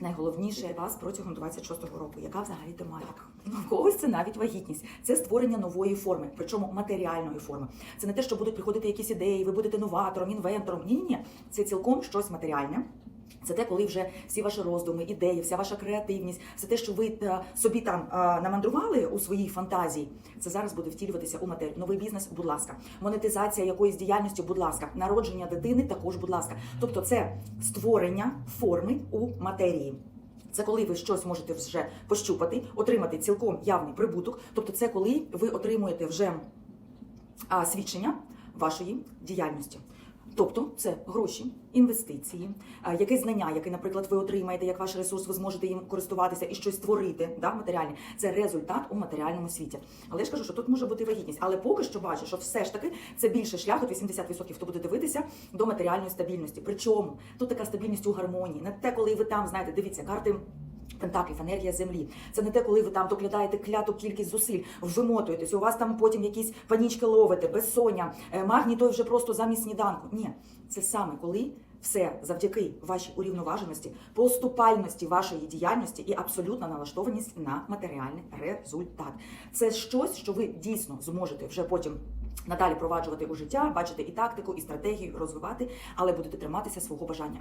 Найголовніше вас протягом 26-го року, яка взагалі тематика? Ну, когось це навіть вагітність, це створення нової форми, причому матеріальної форми. Це не те, що будуть приходити якісь ідеї, ви будете новатором, інвентором. Ні, ні, ні. Це цілком щось матеріальне. Це те, коли вже всі ваші роздуми, ідеї, вся ваша креативність, все те, що ви е, собі там е, намандрували у своїй фантазії, це зараз буде втілюватися у матерію. Новий бізнес, будь ласка, монетизація якоїсь діяльності, будь ласка, народження дитини також, будь ласка. Тобто, це створення форми у матерії. Це коли ви щось можете вже пощупати, отримати цілком явний прибуток. Тобто, це коли ви отримуєте вже свідчення вашої діяльності. Тобто це гроші, інвестиції, а, якесь знання, яке, наприклад, ви отримаєте як ваш ресурс, ви зможете їм користуватися і щось створити да, матеріальне. Це результат у матеріальному світі. Але я ж кажу, що тут може бути вагітність. Але поки що бачу, що все ж таки це більше шлях, от 80% хто буде дивитися до матеріальної стабільності. Причому тут така стабільність у гармонії, не те, коли ви там знаєте, дивіться карти. Пентаклів, енергія землі. Це не те, коли ви там докладаєте кляту кількість зусиль, вимотуєтесь, у вас там потім якісь панічки ловите, безсоння, е, магній той вже просто замість сніданку. Ні, це саме коли все завдяки вашій урівноваженості, поступальності вашої діяльності і абсолютна налаштованість на матеріальний результат. Це щось, що ви дійсно зможете вже потім. Надалі проваджувати у життя, бачите і тактику, і стратегію, розвивати, але будете триматися свого бажання.